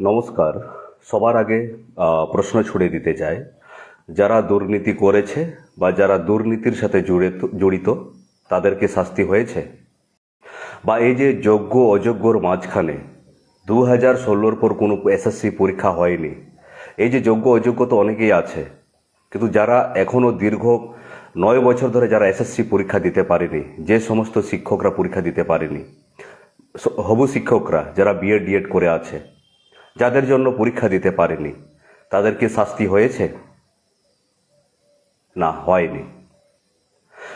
নমস্কার। সবার আগে প্রশ্ন ছুড়ে দিতে চাই। যারা দুর্নীতি করেছে বা যারা দুর্নীতির সাথে জড়িত তাদেরকে শাস্তি হয়েছে? বা এই যে যোগ্য, অযোগ্যর মাঝখানে দু হাজার ষোলোর পর কোনো এসএসসি পরীক্ষা হয়নি। এই যে যোগ্য, অযোগ্য তো অনেকেই আছে। কিন্তু যারা এখনও দীর্ঘ নয় বছর ধরে যারা এসএসসি পরীক্ষা দিতে পারেনি, যে সমস্ত শিক্ষকরা পরীক্ষা দিতে পারেনি হবু শিক্ষকরা যারা বিএড ডিএড করে আছে যাদের জন্য পরীক্ষা দিতে পারেনি তাদের কি শাস্তি হয়েছে? না, হয়নি।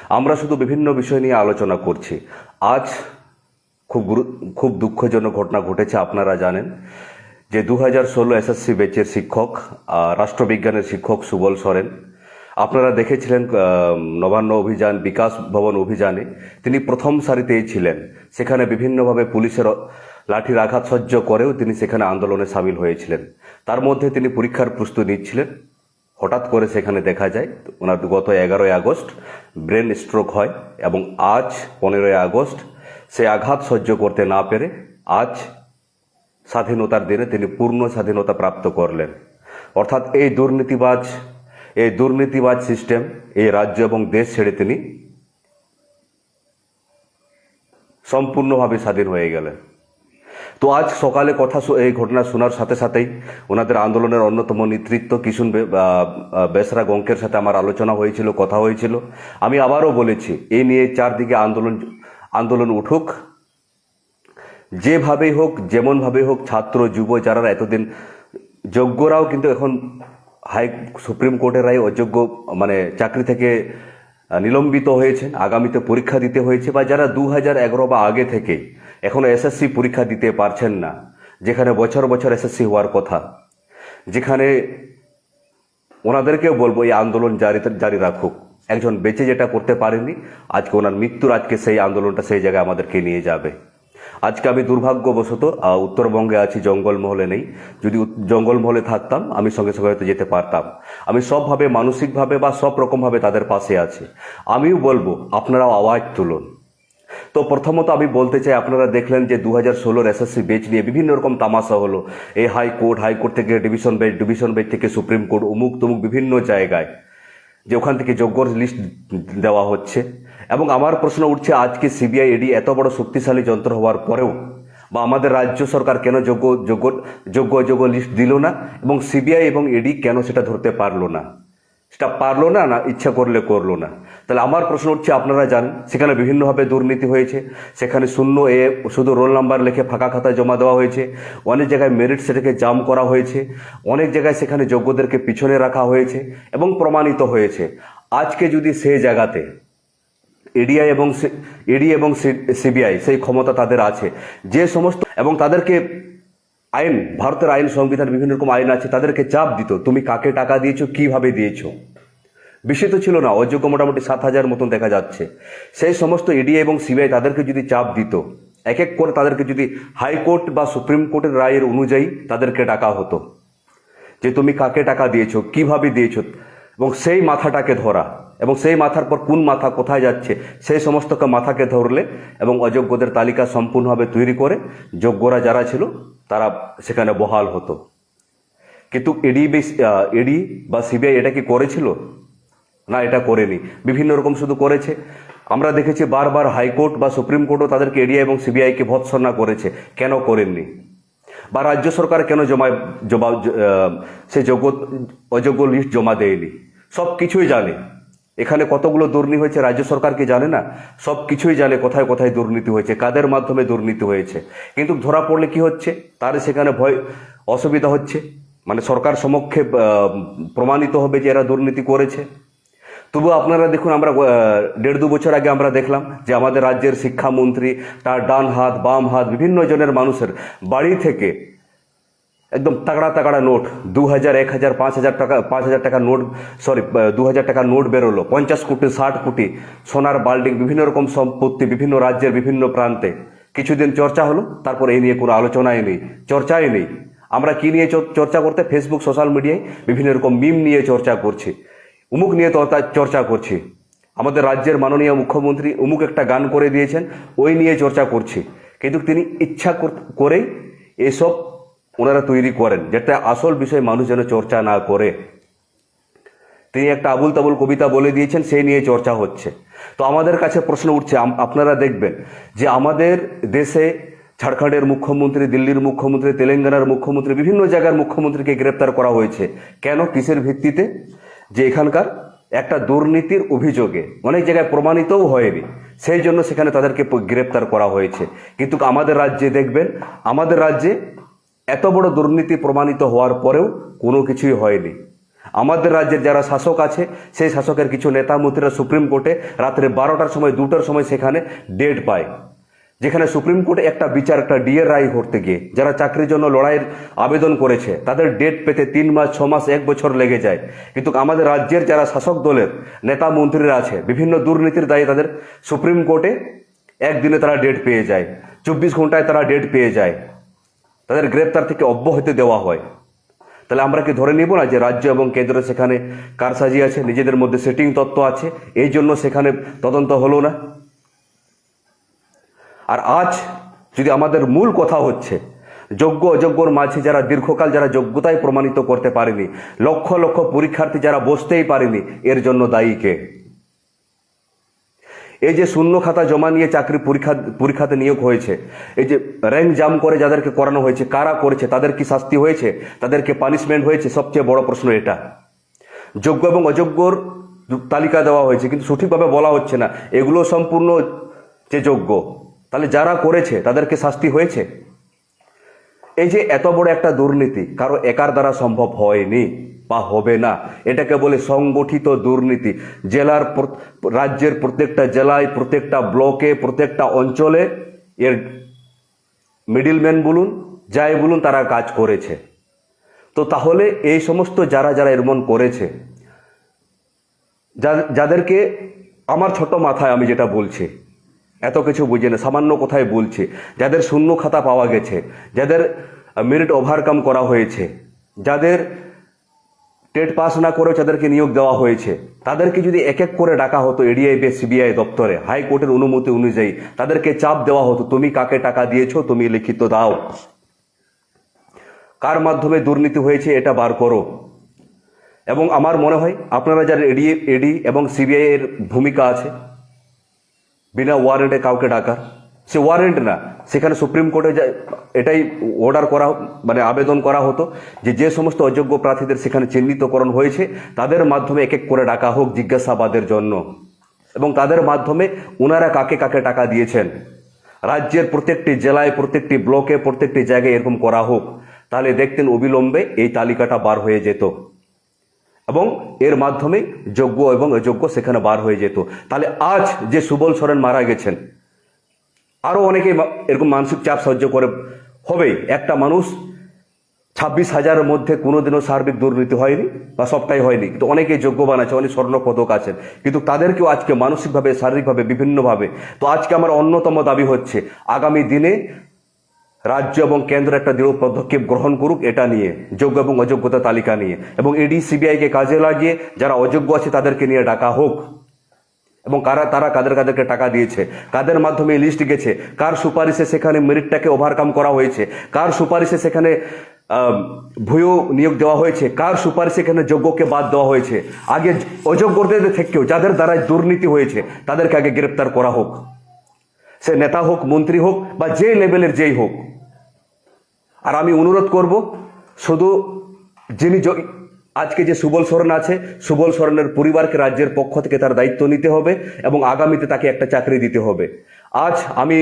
আমরা শুধু বিভিন্ন বিষয় নিয়ে আলোচনা করছি। আজ খুব গুরু- খুব দুঃখজনক ঘটনা ঘটেছে, আপনারা জানেন, যে দু হাজার ষোলো এসএসসি বেচের শিক্ষক রাষ্ট্রবিজ্ঞানের শিক্ষক সুবল সরেন, আপনারা দেখেছিলেন নবান্ন অভিযান, বিকাশ ভবন অভিযানে তিনি প্রথম সারিতেই ছিলেন। সেখানে বিভিন্নভাবে পুলিশের লাঠির আঘাত সহ্য করেও তিনি সেখানে আন্দোলনে সামিল হয়েছিলেন। তার মধ্যে তিনি পরীক্ষার প্রস্তুতি নিচ্ছিলেন। হঠাৎ করে সেখানে দেখা যায়, ওনার গত এগারোই আগস্ট ব্রেন স্ট্রোক হয় এবং আজ পনেরোই আগস্ট সে আঘাত সহ্য করতে না পেরে আজ স্বাধীনতার দিনে তিনি পূর্ণ স্বাধীনতা প্রাপ্ত করলেন। অর্থাৎ এই দুর্নীতিবাজ এই দুর্নীতিবাজ সিস্টেম এই রাজ্য এবং দেশ ছেড়ে তিনি সম্পূর্ণভাবে স্বাধীন হয়ে গেলেন। তো আজ সকালে কথা এই ঘটনা শোনার সাথে সাথেই ওনাদের আন্দোলনের অন্যতম নেতৃত্ব আহ, বেসরা গঙ্কের সাথে আমার আলোচনা হয়েছিল কথা হয়েছিল। আমি আবারও বলেছি এই নিয়ে চারদিকে আন্দোলন আন্দোলন উঠুক। যেভাবেই হোক যেমনভাবে হোক ছাত্র যুব যারা এতদিন যোগ্যরাও কিন্তু এখন হাই সুপ্রিম কোর্টের রায় অযোগ্য মানে চাকরি থেকে নিলম্বিত হয়েছেন আগামীতে পরীক্ষা দিতে হয়েছে বা যারা দু হাজার এগারো বা আগে থেকে এখনও এসএসসি পরীক্ষা দিতে পারছেন না, যেখানে বছর বছর এসএসসি হওয়ার কথা, যেখানে ওনাদেরকেও বলব এই আন্দোলন জারি জারি রাখুক। একজন বেঁচে যেটা করতে পারেনি, আজকে ওনার মৃত্যুর আজকে সেই আন্দোলনটা সেই জায়গায় আমাদেরকে নিয়ে যাবে। আজকে আমি দুর্ভাগ্যবশত উত্তরবঙ্গে আছি, জঙ্গলমহলে নেই। যদি জঙ্গলমহলে থাকতাম, আমি সঙ্গে সঙ্গে হয়তো যেতে পারতাম। আমি সবভাবে মানসিকভাবে বা সব রকমভাবে তাদের পাশে আছি। আমিও বলব, আপনারাও আওয়াজ তুলুন। তো প্রথমত আমি বলতে চাই, আপনারা দেখলেন যে দু হাজার ষোলোর এসএসসি বেচ নিয়ে বিভিন্ন রকম তামাশা হলো। এই হাইকোর্ট হাইকোর্ট থেকে ডিভিশন বেঞ্চ ডিভিশন বেঞ্চ থেকে সুপ্রিম কোর্ট অমুক তমুক বিভিন্ন জায়গায়, যে ওখান থেকে যোগ্যর লিস্ট দেওয়া হচ্ছে। এবং আমার প্রশ্ন উঠছে, আজকে সিবিআই, এডি এত বড় শক্তিশালী যন্ত্র হওয়ার পরেও বা আমাদের রাজ্য সরকার কেন যোগ্য যোগ্য যোগ্য অযোগ্য লিস্ট দিল না এবং সিবিআই এবং এডি কেন সেটা ধরতে পারল না? সেটা পারল না না ইচ্ছা করলে করল না? তাহলে আমার প্রশ্ন উঠছে, আপনারা জানেন, সেখানে বিভিন্নভাবে দুর্নীতি হয়েছে, সেখানে শূন্য এ শুধু রোল নাম্বার লিখে ফাঁকা খাতা জমা দেওয়া হয়েছে, অনেক জায়গায় মেরিট সেটাকে জাম করা হয়েছে, অনেক জায়গায় সেখানে যোগ্যদেরকে পিছনে রাখা হয়েছে এবং প্রমাণিত হয়েছে। আজকে যদি সেই জায়গাতে এডিআই এবং এডি এবং সিবিআই সেই ক্ষমতা তাদের আছে। যে সমস্ত, এবং তাদেরকে আইন, ভারতের আইন সংবিধান বিভিন্ন রকম আইন আছে, তাদেরকে চাপ দিত, তুমি কাকে টাকা দিয়েছ, কীভাবে দিয়েছ? বেশি তো ছিল না, অযোগ্য মোটামুটি সাত হাজার মতন দেখা যাচ্ছে। সেই সমস্ত ইডিআই এবং সিবিআই তাদেরকে যদি চাপ দিত, এক এক করে তাদেরকে যদি হাইকোর্ট বা সুপ্রিম কোর্টের রায়ের অনুযায়ী তাদেরকে ডাকা হতো, যে তুমি কাকে টাকা দিয়েছ, কীভাবে দিয়েছ? এবং সেই মাথাটাকে ধরা। এবং সেই মাথার পর কোন মাথা কোথায় যাচ্ছে, সেই সমস্ত মাথাকে ধরলে এবং অযোগ্যদের তালিকা সম্পূর্ণভাবে তৈরি করে যোগ্যরা যারা ছিল, তারা সেখানে বহাল হতো। কিন্তু এডি এডি বা সিবিআই এটা কি করেছিল? না, এটা করেনি। বিভিন্ন রকম শুধু করেছে। আমরা দেখেছি বারবার হাইকোর্ট বা সুপ্রিম কোর্টও তাদেরকে এডিআই এবং সিবিআইকে ভৎসনা করেছে। কেন করেননি? বা রাজ্য সরকার কেন জমা জমা সে যোগ্য, অযোগ্য লিস্ট জমা দেয়নি? সব কিছুই জানে। এখানে কতগুলো দুর্নীতি হয়েছে রাজ্য সরকার কি জানে না? সব কিছুই জানে কোথায় কোথায় দুর্নীতি হয়েছে, কাদের মাধ্যমে দুর্নীতি হয়েছে। কিন্তু ধরা পড়লে কি হচ্ছে? তার সেখানে ভয়, অসুবিধা হচ্ছে। মানে সরকার সমক্ষে প্রমাণিত হবে যে এরা দুর্নীতি করেছে। তবু আপনারা দেখুন, আমরা দেড় দু বছর আগে আমরা দেখলাম যে আমাদের রাজ্যের শিক্ষামন্ত্রী, তার ডান হাত, বাম হাত, বিভিন্ন জনের মানুষের বাড়ি থেকে একদম তাগড়া তাগড়া নোট দু হাজার এক হাজার পাঁচ হাজার টাকা পাঁচ হাজার টাকা নোট সরি দু হাজার টাকার নোট বেরোলো, পঞ্চাশ কোটি, ষাট কোটি, সোনার বাল্ডিং বিভিন্ন রকম সম্পত্তি, বিভিন্ন রাজ্যের বিভিন্ন প্রান্তে। কিছুদিন চর্চা হলো, তারপর এই নিয়ে কোনো আলোচনাই নেই, চর্চাই নেই। আমরা কি নিয়ে চর- চর্চা করতে? ফেসবুক সোশ্যাল মিডিয়ায় বিভিন্ন রকম মিম নিয়ে চর্চা করছি। উমুক নিয়ে চর্চা করছি। আমাদের রাজ্যের মাননীয় মুখ্যমন্ত্রী উমুক একটা গান করে দিয়েছেন, ওই নিয়ে চর্চা করছি। কিন্তু তিনি ইচ্ছা কর- করেই এসব ওনারা তৈরি করেন, যেটা আসল বিষয় মানুষ যেন চর্চা না করে। তিনি একটা আবুল তাবুল কবিতা বলে দিয়েছেন, সেই নিয়ে চর্চা হচ্ছে। তো আমাদের কাছে প্রশ্ন উঠছে আপনারা দেখবেন যে আমাদের দেশে ঝাড়খণ্ডের মুখ্যমন্ত্রী, দিল্লির মুখ্যমন্ত্রী, তেলেঙ্গানার মুখ্যমন্ত্রী, বিভিন্ন জায়গার মুখ্যমন্ত্রীকে গ্রেপ্তার করা হয়েছে। কেন? কিসের ভিত্তিতে? যে এখানকার একটা দুর্নীতির অভিযোগে অনেক জায়গায় প্রমাণিতও হয়নি। সেই জন্য সেখানে তাদেরকে গ্রেপ্তার করা হয়েছে। কিন্তু আমাদের রাজ্যে দেখবেন, আমাদের রাজ্যে এত বড় দুর্নীতি প্রমাণিত হওয়ার পরেও কোনো কিছুই হয়নি। আমাদের রাজ্যের যারা শাসক আছে, সেই শাসকের কিছু নেতা মন্ত্রীরা সুপ্রিম কোর্টে রাত্রে বারোটার সময়, দুটার সময় সেখানে ডেট পায়। যেখানে সুপ্রিম কোর্টে একটা বিচার, একটা ডিএর রায় করতে গিয়ে, যারা চাকরির জন্য লড়াইয়ের আবেদন করেছে, তাদের ডেট পেতে তিন মাস, ছ মাস, এক বছর লেগে যায়। কিন্তু আমাদের রাজ্যের যারা শাসক দলের নেতা মন্ত্রীরা আছে, বিভিন্ন দুর্নীতির দায়ে তাদের সুপ্রিম কোর্টে একদিনে তারা ডেট পেয়ে যায়। চব্বিশ ঘন্টায় তারা ডেট পেয়ে যায়। তাদের গ্রেপ্তার থেকে অব্যাহতি দেওয়া হয়। তাহলে আমরা কি ধরে নিব না যে রাজ্য এবং কেন্দ্র সেখানে কারসাজি আছে, নিজেদের মধ্যে সেটিং তত্ত্ব আছে, এই জন্য সেখানে তদন্ত হলো না? আর আজ যদি আমাদের মূল কথা হচ্ছে, যোগ্য অযোগ্যর মাঝে যারা দীর্ঘকাল যারা যোগ্যতায় প্রমাণিত করতে পারেনি, লক্ষ লক্ষ পরীক্ষার্থী যারা বসতেই পারেনি, এর জন্য দায়ী কে? এই যে শূন্য খাতা জমা নিয়ে চাকরি পরীক্ষা, পরীক্ষাতে নিয়োগ হয়েছে, এই যে র্যাঙ্ক জাম করে যাদেরকে করানো হয়েছে, কারা করেছে, তাদের কি শাস্তি হয়েছে, তাদেরকে পানিশমেন্ট হয়েছে, সবচেয়ে বড় প্রশ্ন এটা। যোগ্য এবং অযোগ্যর তালিকা দেওয়া হয়েছে, কিন্তু সঠিকভাবে বলা হচ্ছে না। এগুলো সম্পূর্ণ যে যোগ্য, তাহলে যারা করেছে, তাদেরকে শাস্তি হয়েছে? এই যে এত বড় একটা দুর্নীতি, কারও একার দ্বারা সম্ভব হয়নি বা হবে না, এটাকে বলে সংগঠিত দুর্নীতি। জেলার রাজ্যের প্রত্যেকটা জেলায়, প্রত্যেকটা ব্লকে, প্রত্যেকটা অঞ্চলে এর মিডিলম্যান বলুন, যাই বলুন, তারা কাজ করেছে। তো তাহলে এই সমস্ত যারা যারা এরমন করেছে যাদেরকে আমার ছোট মাথায় আমি যেটা বলছি এত কিছু বুঝে না, সামান্য কোথায় বলছে। যাদের শূন্য খাতা পাওয়া গেছে, যাদের মেরিট ওভারকাম করা হয়েছে, যাদের টেট পাস না করেও যাদেরকে নিয়োগ দেওয়া হয়েছে, তাদেরকে যদি এক এক করে ডাকা হতো এডিআই বে সিবিআই দপ্তরে হাইকোর্টের অনুমতি অনুযায়ী তাদেরকে চাপ দেওয়া হতো, তুমি কাকে টাকা দিয়েছ? তুমি লিখিত দাও। কার মাধ্যমে দুর্নীতি হয়েছে এটা বার করো। এবং আমার মনে হয় আপনারা যারা এডি এডি এবং সিবিআই এর ভূমিকা আছে বিনা ওয়ারেন্টে কাউকে ডাকার সে ওয়ারেন্ট না সেখানে সুপ্রিম কোর্টে এটাই অর্ডার করা মানে আবেদন করা হতো যে যে সমস্ত অযোগ্য প্রার্থীদের সেখানে চিহ্নিতকরণ হয়েছে, তাদের মাধ্যমে এক এক করে ডাকা হোক জিজ্ঞাসাবাদের জন্য। এবং তাদের মাধ্যমে ওনারা কাকে কাকে টাকা দিয়েছেন। রাজ্যের প্রত্যেকটি জেলায়, প্রত্যেকটি ব্লকে, প্রত্যেকটি জায়গায় এরকম করা হোক। তাহলে দেখতেন অবিলম্বে এই তালিকাটা বার হয়ে যেত। এবং এর মাধ্যমে যোগ্য এবং অযোগ্য সেখানে বার হয়ে যেত। তাহলে আজ যে সুবল সরেন মারা গেছেন আরও অনেকে এরকম মানসিক চাপ সহ্য করে হবেই একটা মানুষ ছাব্বিশ হাজারের মধ্যে কোনোদিনও সার্বিক দুর্নীতি হয়নি বা সবটাই হয়নি। কিন্তু অনেকে যোগ্যবান আছে, অনেক স্বর্ণ পদক আছেন। কিন্তু তাদেরকেও আজকে মানসিকভাবে, শারীরিকভাবে, বিভিন্নভাবে। তো আজকে আমার অন্যতম দাবি হচ্ছে, আগামী দিনে রাজ্য এবং কেন্দ্র একটা দৃঢ় পদক্ষেপ গ্রহণ করুক এটা নিয়ে, যোগ্য এবং অযোগ্যতা তালিকা নিয়ে। এবং ইডি সিবিআইকে কাজে লাগিয়ে যারা অযোগ্য আছে তাদেরকে নিয়ে ডাকা হোক। এবং কারা, তারা কাদের কাদেরকে টাকা দিয়েছে, কাদের মাধ্যমে লিস্ট গেছে, কার সুপারিশে সেখানে মেরিটটাকে ওভারকাম করা হয়েছে, কার সুপারিশে সেখানে ভুয়ো নিয়োগ দেওয়া হয়েছে, কার সুপারিশে এখানে যোগ্যকে বাদ দেওয়া হয়েছে। আগে অযোগ্যদের থেকেও, যাদের দ্বারা দুর্নীতি হয়েছে, তাদেরকে আগে গ্রেপ্তার করা হোক। সে নেতা হোক, মন্ত্রী হোক, বা যে লেভেলের যেই হোক। আর আমি অনুরোধ করব, শুধু যিনি আজকে যে সুবল সরেন আছে, সুবল সরেনের পরিবারকে রাজ্যের পক্ষ থেকে তার দায়িত্ব নিতে হবে এবং আগামীতে তাকে একটা চাকরি দিতে হবে। আজ আমি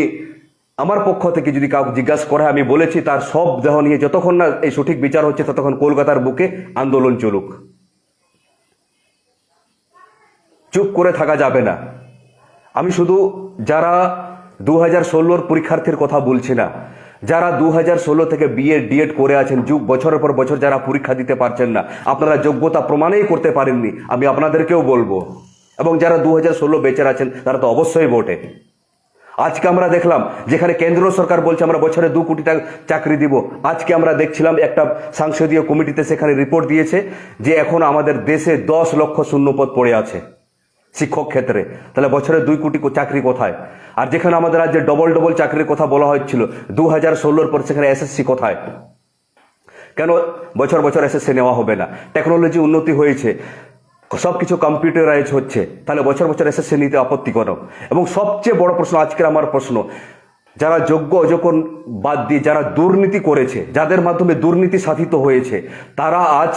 আমার পক্ষ থেকে যদি কাউকে জিজ্ঞাসা করে আমি বলেছি, তার সব দেহ নিয়ে যতক্ষণ না এই সঠিক বিচার হচ্ছে, ততক্ষণ কলকাতার বুকে আন্দোলন চলুক। চুপ করে থাকা যাবে না। আমি শুধু যারা দু হাজার ষোলোর পরীক্ষার্থীর কথা বলছি না যারা দু হাজার ষোলো থেকে বিএড ডিএড করে আছেন, যুগ বছরের পর বছর যারা পরীক্ষা দিতে পারছেন না, আপনারা যোগ্যতা প্রমাণেই করতে পারেননি, আমি আপনাদেরকেও বলব। এবং যারা দু হাজার ষোলো বেচার আছেন, তারা তো অবশ্যই ভোটে। আজকে আমরা দেখলাম, যেখানে কেন্দ্র সরকার বলছে, আমরা বছরে দু কোটি টাকা চাকরি দিব। আজকে আমরা দেখছিলাম, একটা সংসদীয় কমিটিতে সেখানে রিপোর্ট দিয়েছে, যে এখন আমাদের দেশে দশ লক্ষ শূন্যপদ পড়ে আছে। শিক্ষক ক্ষেত্রে। তাহলে বছরে দুই কোটি চাকরি কোথায়? আর যেখানে আমাদের রাজ্যে ডবল ডবল চাকরির কথা বলা হচ্ছিল দু হাজার ষোলোর পর সেখানে এসএসসি কোথায়? কেন বছর বছর এসএসসি নেওয়া হবে না? টেকনোলজি উন্নতি হয়েছে সব কিছু কম্পিউটারাইজ হচ্ছে, তাহলে বছর বছর এসএসসি নিতে আপত্তি করো এবং সবচেয়ে বড় প্রশ্ন, আজকের আমার প্রশ্ন, যারা যোগ্য অযোগ্য বাদ দিয়ে যারা দুর্নীতি করেছে, যাদের মাধ্যমে দুর্নীতি সাধিত হয়েছে, তারা আজ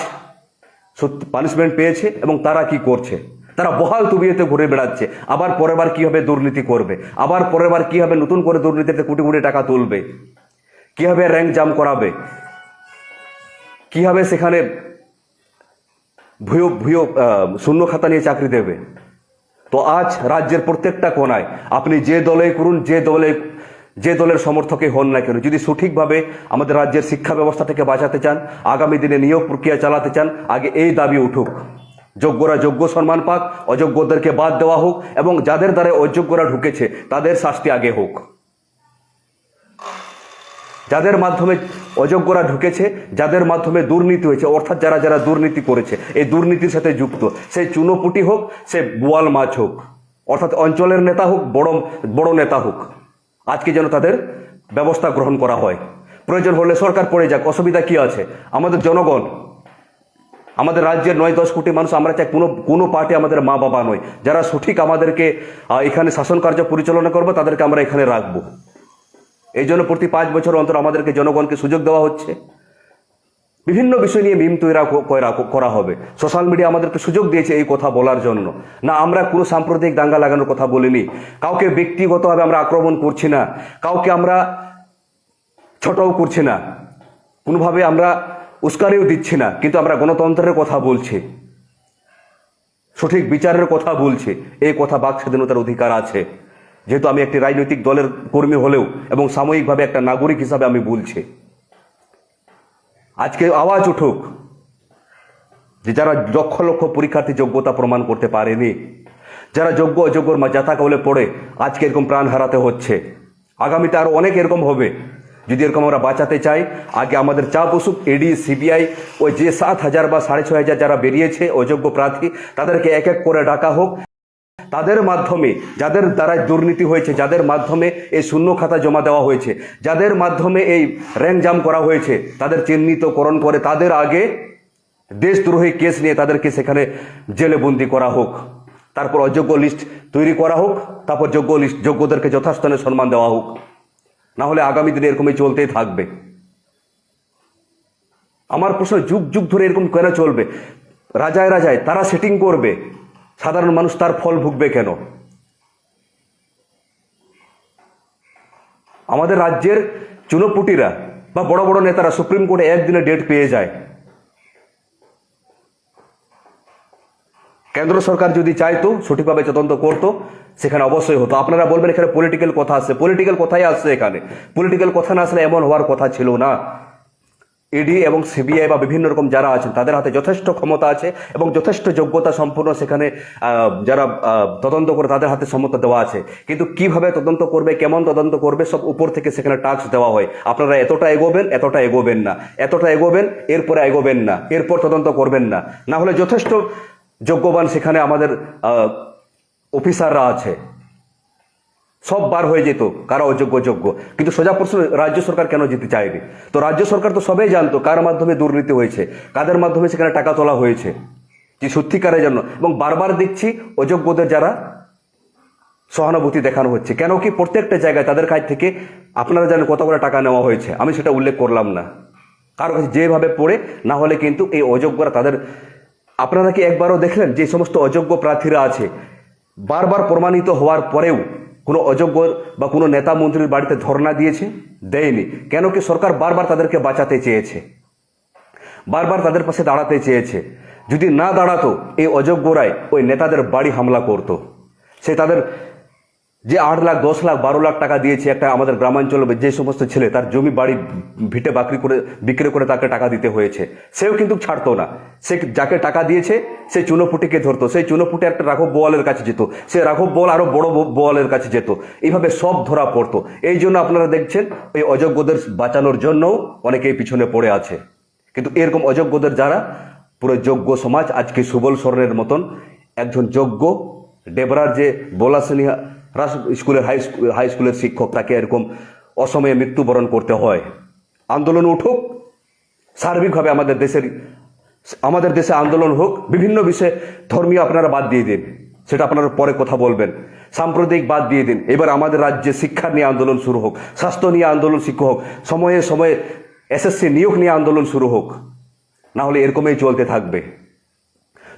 পানিশমেন্ট পেয়েছে এবং তারা কি করছে? তারা বহাল তুবিয়েতে ঘুরে বেড়াচ্ছে। আবার পরের বার কীভাবে দুর্নীতি করবে। আবার পরের বার কীভাবে নতুন করে দুর্নীতিতে কোটি কোটি টাকা তুলবে। কীভাবে র্যাঙ্ক জাম করাবে। কীভাবে সেখানে ভুয়ো ভুয়ো শূন্য খাতা নিয়ে চাকরি দেবে। তো আজ রাজ্যের প্রত্যেকটা কোনায় আপনি যে দলে করুন, যে দলে, যে দলের সমর্থকে হন না কেন, যদি সঠিকভাবে আমাদের রাজ্যের শিক্ষা ব্যবস্থা থেকে বাঁচাতে চান, আগামী দিনে নিয়োগ প্রক্রিয়া চালাতে চান, আগে এই দাবি উঠুক। যোগ্যরা যোগ্য সম্মান পাক, অযোগ্যদেরকে বাদ দেওয়া হোক এবং যাদের দ্বারা অযোগ্যরা ঢুকেছে, তাদের শাস্তি আগে হোক। যাদের মাধ্যমে অযোগ্যরা ঢুকেছে, যাদের মাধ্যমে দুর্নীতি হয়েছে, অর্থাৎ যারা যারা দুর্নীতি করেছে, এই দুর্নীতির সাথে যুক্ত। সে চুনোপুটি হোক, সে বোয়াল মাছ হোক, অর্থাৎ অঞ্চলের নেতা হোক, বড় বড় নেতা হোক। আজকে যেন তাদের ব্যবস্থা গ্রহণ করা হয়। প্রয়োজন হলে সরকার পড়ে যাক, অসুবিধা কি আছে? আমাদের জনগণ আমাদের রাজ্যের নয় দশ কোটি মানুষ, আমরা চাই কোনো কোনো পার্টি আমাদের মা বাবা নয়। যারা সঠিক আমাদেরকে এখানে শাসন কার্য পরিচালনা করব, তাদেরকে আমরা এখানে রাখব। এই জন্য প্রতি পাঁচ বছর অন্তর আমাদেরকে জনগণকে সুযোগ দেওয়া হচ্ছে। বিভিন্ন বিষয় নিয়ে মিম তৈরি করা হবে। সোশ্যাল মিডিয়া আমাদেরকে সুযোগ দিয়েছে এই কথা বলার জন্য। না, আমরা কোনো সাম্প্রদায়িক দাঙ্গা লাগানোর কথা বলিনি। কাউকে ব্যক্তিগতভাবে আমরা আক্রমণ করছি না। কাউকে আমরা ছোটও করছি না। কোনোভাবে আমরা উস্কানিও দিচ্ছি না, কিন্তু আমরা গণতন্ত্রের কথা বলছি। সঠিক বিচারের কথা বলছি। এই কথা বাক স্বাধীনতার অধিকার আছে। যেহেতু আমি একটি রাজনৈতিক দলের কর্মী হলেও এবং সাময়িকভাবে একটা নাগরিক হিসাবে আমি বলছি। আজকে আওয়াজ উঠুক যে যারা লক্ষ লক্ষ পরীক্ষার্থী যোগ্যতা প্রমাণ করতে পারেনি, যারা যোগ্য অযোগ্যর মা যাতা কবলে পড়ে, আজকে এরকম প্রাণ হারাতে হচ্ছে। আগামীতে আরও অনেক এরকম হবে। যদি এরকম আমরা বাঁচাতে চাই, আগে আমাদের চাপ বসুক এডি সিবিআই ওই যে সাত হাজার বা সাড়ে ছয় হাজার যারা বেরিয়েছে, অযোগ্য প্রার্থী, তাদেরকে এক এক করে ডাকা হোক। তাদের মাধ্যমে, যাদের দ্বারা দুর্নীতি হয়েছে, যাদের মাধ্যমে এই শূন্য খাতা জমা দেওয়া হয়েছে, যাদের মাধ্যমে এই র্যাঙ্ক জাম করা হয়েছে, তাদের চিহ্নিতকরণ করে তাদের আগে দেশদ্রোহী কেস নিয়ে তাদেরকে সেখানে জেলে বন্দি করা হোক। তারপর অযোগ্য লিস্ট তৈরি করা হোক, তারপর যোগ্য লিস্ট, যোগ্যদেরকে যথাস্থানে সম্মান দেওয়া হোক। না হলে আগামী দিনে এরকমই চলতেই থাকবে। আমার প্রশ্ন, যুগ যুগ ধরে এরকম কেন চলবে? রাজায় রাজায় তারা সেটিং করবে, সাধারণ মানুষ তার ফল ভুগবে কেন? আমাদের রাজ্যের চুনোপুটিরা বা বড় বড় নেতারা সুপ্রিম কোর্টে একদিনে ডেট পেয়ে যায়। কেন্দ্র সরকার যদি চাইতো, সঠিকভাবে তদন্ত করতো সেখানে অবশ্যই হতো। আপনারা বলবেন এখানে পলিটিক্যাল কথা আসছে পলিটিক্যাল কথাই আসছে এখানে। পলিটিক্যাল কথা না আসলে এমন হওয়ার কথা ছিল না। ইডি এবং সিবিআই বা বিভিন্ন রকম যারা আছেন, তাদের হাতে যথেষ্ট ক্ষমতা আছে এবং যথেষ্ট যোগ্যতা সম্পূর্ণ সেখানে যারা তদন্ত করে তাদের হাতে ক্ষমতা দেওয়া আছে। কিন্তু কীভাবে তদন্ত করবে, কেমন তদন্ত করবে, সব উপর থেকে সেখানে টাস্ক দেওয়া হয়। আপনারা এতটা এগোবেন এতটা এগোবেন না। এতটা এগোবেন, এরপরে এগোবেন না। এরপর তদন্ত করবেন না। না হলে যথেষ্ট যোগ্যবান সেখানে আমাদের অফিসাররা আছে। সব বার হয়ে যেত, কারা অযোগ্য যোগ্য কিন্তু সোজা প্রশ্ন, রাজ্য সরকার কেন যেতে চায়নি তো রাজ্য সরকার তো সবাই জানতো কার মাধ্যমে দুর্নীতি হয়েছে, কাদের মাধ্যমে সেখানে টাকা তোলা হয়েছে। যে সত্যিকারের জন্য। এবং বারবার দেখছি অযোগ্যদের যারা সহানুভূতি দেখানো হচ্ছে। কেন কি প্রত্যেকটা জায়গায় তাদের কাছ থেকে আপনারা জানেন কত করে টাকা নেওয়া হয়েছে। আমি সেটা উল্লেখ করলাম না। কারও কাছে যেভাবে পড়ে, না হলে কিন্তু এই অযোগ্যরা তাদের আপনারা কি একবারও দেখলেন যে সমস্ত অযোগ্য প্রার্থীরা আছে? বারবার প্রমাণিত হওয়ার পরেও কোনো অযোগ্য বা কোনো নেতা মন্ত্রীর বাড়িতে ধর্ণা দিয়েছে? দেয়নি। কেন কি সরকার বারবার তাদেরকে বাঁচাতে চেয়েছে? বারবার তাদের পাশে দাঁড়াতে চেয়েছে। যদি না দাঁড়াতো, এই অযোগ্যরাই ওই নেতাদের বাড়ি হামলা করত। সে তাদের যে আট লাখ, দশ লাখ, বারো লাখ টাকা দিয়েছে একটা আমাদের গ্রামাঞ্চলে যে সমস্ত ছেলে, তার জমি, বাড়ি, ভিটে বাকরি করে, বিক্রি করে তাকে টাকা দিতে হয়েছে। সেও কিন্তু ছাড়তো না। সে যাকে টাকা দিয়েছে, সে চুনোপুটিকে ধরতো। সেই চুনোপুটি একটা রাঘব বোয়ালের কাছে যেত। সে রাঘব বোয়াল আরও বড় বোয়ালের কাছে যেত। এইভাবে সব ধরা পড়তো। এই জন্য আপনারা দেখছেন এই অযোগ্যদের বাঁচানোর জন্যও অনেকেই পিছনে পড়ে আছে। কিন্তু এরকম অযোগ্যদের যারা, পুরো যোগ্য সমাজ, আজকে সুবল সরণের মতন একজন যোগ্য, ডেবরার যে বোলাসনিয়া রাস, স্কুলের হাই হাই স্কুলের শিক্ষক তাকে এরকম অসময়ে মৃত্যুবরণ করতে হয়। আন্দোলন উঠুক, সার্বিকভাবে আমাদের দেশের, আমাদের দেশে আন্দোলন হোক, বিভিন্ন বিষয়ে ধর্মীয় আপনারা বাদ দিয়ে দিন। সেটা আপনারা পরে কথা বলবেন। সাম্প্রদায়িক বাদ দিয়ে দিন। এবার আমাদের রাজ্যে শিক্ষা নিয়ে আন্দোলন শুরু হোক, স্বাস্থ্য নিয়ে আন্দোলন শিক্ষক হোক, সময়ে সময়ে এসএসসি নিয়োগ নিয়ে আন্দোলন শুরু হোক না হলে এরকমই চলতে থাকবে।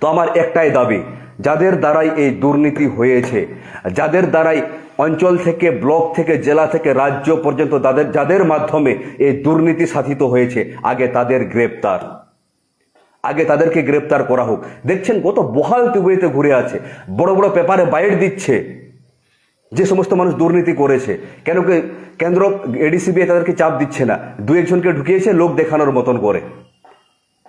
তো আমার একটাই দাবি যাদের দ্বারাই এই দুর্নীতি হয়েছে, যাদের দ্বারাই অঞ্চল থেকে, ব্লক থেকে, জেলা থেকে, রাজ্য পর্যন্ত তাদের, যাদের মাধ্যমে এই দুর্নীতি সাধিত হয়েছে, আগে তাদের গ্রেপ্তার। আগে তাদেরকে গ্রেপ্তার করা হোক। দেখছেন কত বহাল তুবুয়েতে ঘুরে আছে। বড় বড় পেপারে বাইট দিচ্ছে যে সমস্ত মানুষ দুর্নীতি করেছে। কেন কেন্দ্র এডিসিবি তাদেরকে চাপ দিচ্ছে না? দু একজনকে ঢুকিয়েছে লোক দেখানোর মতন করে।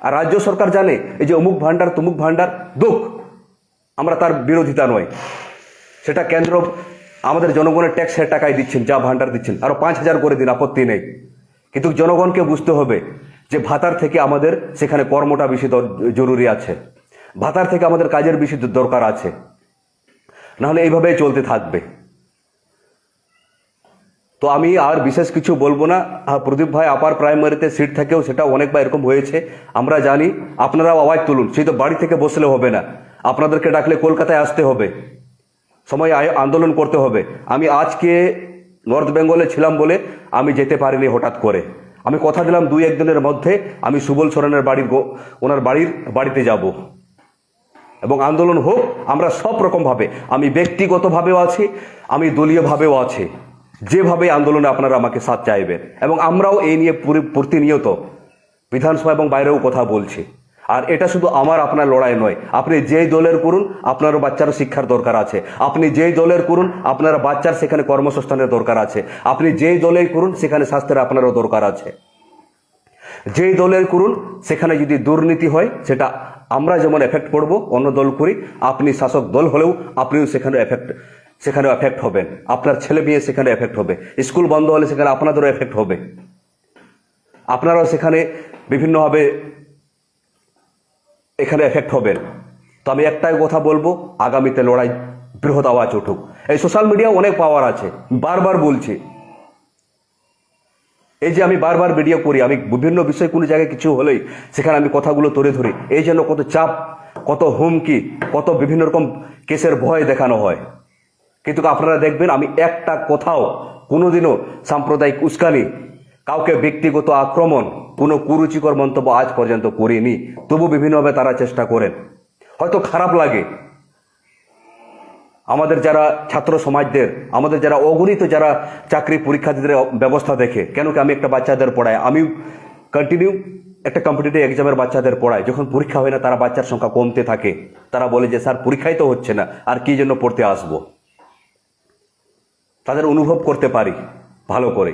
আর রাজ্য সরকার জানে, এই যে অমুক ভান্ডার তুমুক ভান্ডার দুঃখ। আমরা তার বিরোধিতা নয়। সেটা কেন্দ্র আমাদের জনগণের ট্যাক্সের টাকায় দিচ্ছেন, যা ভান্ডার দিচ্ছেন। আরও পাঁচ হাজার করে দিন আপত্তি নেই। কিন্তু জনগণকে বুঝতে হবে যে ভাতার থেকে আমাদের সেখানে কর্মটা বেশি জরুরি আছে। ভাতার থেকে আমাদের কাজের বেশি দরকার আছে। নাহলে এইভাবেই চলতে থাকবে। তো আমি আর বিশেষ কিছু বলব না। প্রদীপ ভাই আপার প্রাইমারিতে সিট থেকেও সেটা অনেকবার এরকম হয়েছে। আমরা জানি, আপনারাও আওয়াজ তুলুন। সেই তো বাড়ি থেকে বসলে হবে না। আপনাদেরকে ডাকলে কলকাতায় আসতে হবে। সময় আন্দোলন করতে হবে। আমি আজকে নর্থ বেঙ্গলে ছিলাম বলে আমি যেতে পারিনি হঠাৎ করে। আমি কথা দিলাম দুই একদিনের মধ্যে আমি সুবল সোরেনের বাড়ির ওনার বাড়ির বাড়িতে যাব। এবং আন্দোলন হোক, আমরা সব রকমভাবে, আমি ব্যক্তিগতভাবেও আছি, আমি দলীয়ভাবেও আছি। যেভাবে আন্দোলনে আপনারা আমাকে সাথ চাইবেন। এবং আমরাও এই নিয়ে পুরি- প্রতিনিয়ত বিধানসভা এবং বাইরেও কথা বলছি। আর এটা শুধু আমার, আপনার লড়াই নয়। আপনি যেই দলের করুন, আপনারও বাচ্চারও শিক্ষার দরকার আছে। আপনি যেই দলের করুন, আপনার বাচ্চার সেখানে কর্মসংস্থানের দরকার আছে। আপনি যেই দলেই করুন, সেখানে স্বাস্থ্যের আপনারও দরকার আছে। যেই দলের করুন, সেখানে যদি দুর্নীতি হয়, সেটা আমরা যেমন এফেক্ট করব, অন্য দল করি, আপনি শাসক দল হলেও আপনিও সেখানে এফেক্ট সেখানে এফেক্ট হবেন। আপনার ছেলে মেয়ে সেখানে এফেক্ট হবে। স্কুল বন্ধ হলে সেখানে আপনাদেরও এফেক্ট হবে। আপনারাও সেখানে বিভিন্নভাবে এখানে এফেক্ট হবেন তো আমি একটাই কথা বলব, আগামীতে লড়াই বৃহৎ আওয়াজ উঠুক। এই সোশ্যাল মিডিয়া অনেক পাওয়ার আছে, বারবার বলছি। এই যে আমি বারবার ভিডিও করি, আমি বিভিন্ন বিষয় কোনো জায়গায় কিছু হলেই সেখানে আমি কথাগুলো তুলে ধরি। এই জন্য কত চাপ, কত হুমকি, কত বিভিন্ন রকম কেসের ভয় দেখানো হয়। কিন্তু আপনারা দেখবেন, আমি একটা কোথাও কোনোদিনও সাম্প্রদায়িক উস্কানি কাউকে ব্যক্তিগত আক্রমণ, কোনো কুরুচিকর মন্তব্য আজ পর্যন্ত করিনি। তবু বিভিন্নভাবে তারা চেষ্টা করেন। হয়তো খারাপ লাগে। আমাদের যারা ছাত্র সমাজদের, আমাদের যারা অগণিত যারা চাকরি পরীক্ষার্থীদের ব্যবস্থা দেখে কেন কি আমি একটা বাচ্চাদের পড়াই, আমি কন্টিনিউ একটা কম্পিটিটিভ এক্সামের বাচ্চাদের পড়াই। যখন পরীক্ষা হয় না, তারা বাচ্চার সংখ্যা কমতে থাকে। তারা বলে যে, স্যার, পরীক্ষাই তো হচ্ছে না, আর কি জন্য পড়তে আসব? তাদের অনুভব করতে পারি, ভালো করে।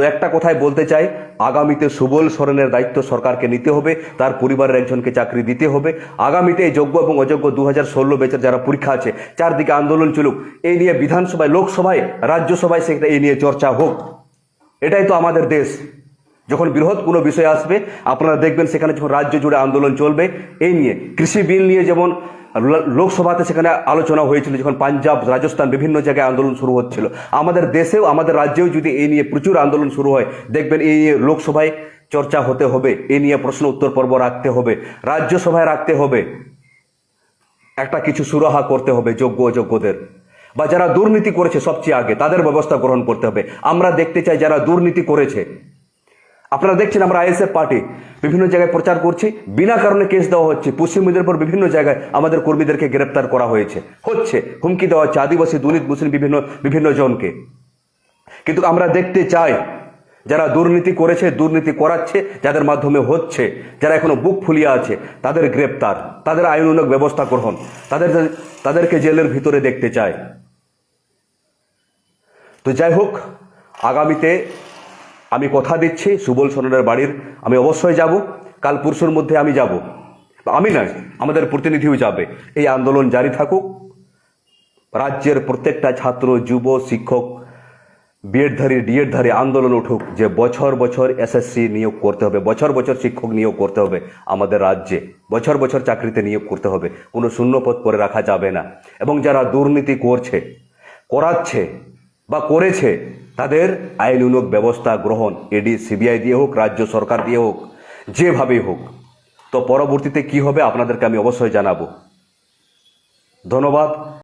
তো একটা কথাই বলতে চাই, আগামীতে সুবল সরেনের দায়িত্ব সরকারকে নিতে হবে, তার পরিবারের একজনকে চাকরি দিতে হবে। আগামীতে এই যোগ্য এবং অযোগ্য দু হাজার ষোলো বেচের যারা পরীক্ষা আছে, চারদিকে আন্দোলন চলুক। এই নিয়ে বিধানসভায়, লোকসভায়, রাজ্যসভায় সেটা এই নিয়ে চর্চা হোক। এটাই তো আমাদের দেশ। যখন বৃহৎ কোনো বিষয় আসবে, আপনারা দেখবেন সেখানে যখন রাজ্য জুড়ে আন্দোলন চলবে, এই নিয়ে কৃষি বিল নিয়ে যেমন লোকসভাতে সেখানে আলোচনা হয়েছিল যখন পাঞ্জাব, রাজস্থান বিভিন্ন জায়গায় আন্দোলন শুরু হচ্ছিল। আমাদের দেশেও, আমাদের রাজ্যেও যদি এই নিয়ে প্রচুর আন্দোলন শুরু হয়, দেখবেন এই নিয়ে লোকসভায় চর্চা হতে হবে এই নিয়ে প্রশ্ন উত্তর পর্ব রাখতে হবে, রাজ্যসভায় রাখতে হবে। একটা কিছু সুরাহা করতে হবে যোগ্য অযোগ্যদের। বা যারা দুর্নীতি করেছে সবচেয়ে আগে, তাদের ব্যবস্থা গ্রহণ করতে হবে। আমরা দেখতে চাই যারা দুর্নীতি করেছে আপনারা দেখছেন আমরা আইএসএফ পার্টি। বিভিন্ন জায়গায় প্রচার করছি। বিনা কারণে কেস দেওয়া হচ্ছে। পশ্চিম মেদিনীপুর বিভিন্ন জায়গায় আমাদের কর্মীদেরকে গ্রেপ্তার করা হয়েছে। হচ্ছে, হুমকি দেওয়া হচ্ছে। আদিবাসী, দলিত, মুসলিম, বিভিন্ন বিভিন্ন জনকে। কিন্তু আমরা দেখতে চাই, যারা দুর্নীতি করেছে, দুর্নীতি করাচ্ছে, যাদের মাধ্যমে হচ্ছে, যারা এখনও বুক ফুলিয়ে আছে, তাদের গ্রেপ্তার, তাদের আইনুনক ব্যবস্থা গ্রহণ, তাদের তাদেরকে জেলের ভিতরে দেখতে চাই। তো যাই হোক, আগামীতে আমি কথা দিচ্ছি, সুবল সোনারের বাড়ির, আমি অবশ্যই যাব, কাল পরশুর মধ্যে আমি যাব। আমি নয়, আমাদের প্রতিনিধিও যাবে। এই আন্দোলন জারি থাকুক। রাজ্যের প্রত্যেকটা ছাত্র, যুব, শিক্ষক বিএডধারী ডিএডধারী আন্দোলন উঠুক, যে বছর বছর এসএসসি নিয়োগ করতে হবে, বছর বছর শিক্ষক নিয়োগ করতে হবে আমাদের রাজ্যে। বছর বছর চাকরিতে নিয়োগ করতে হবে, কোনো শূন্যপদ করে রাখা যাবে না। এবং যারা দুর্নীতি করছে, করাচ্ছে বা করেছে তাদের আইনুনক ব্যবস্থা গ্রহণ এডি সিবিআই দিয়ে হোক, রাজ্য সরকার দিয়ে হোক, যেভাবেই হোক। তো পরবর্তীতে কি হবে আপনাদেরকে আমি অবশ্যই জানাব। ধন্যবাদ।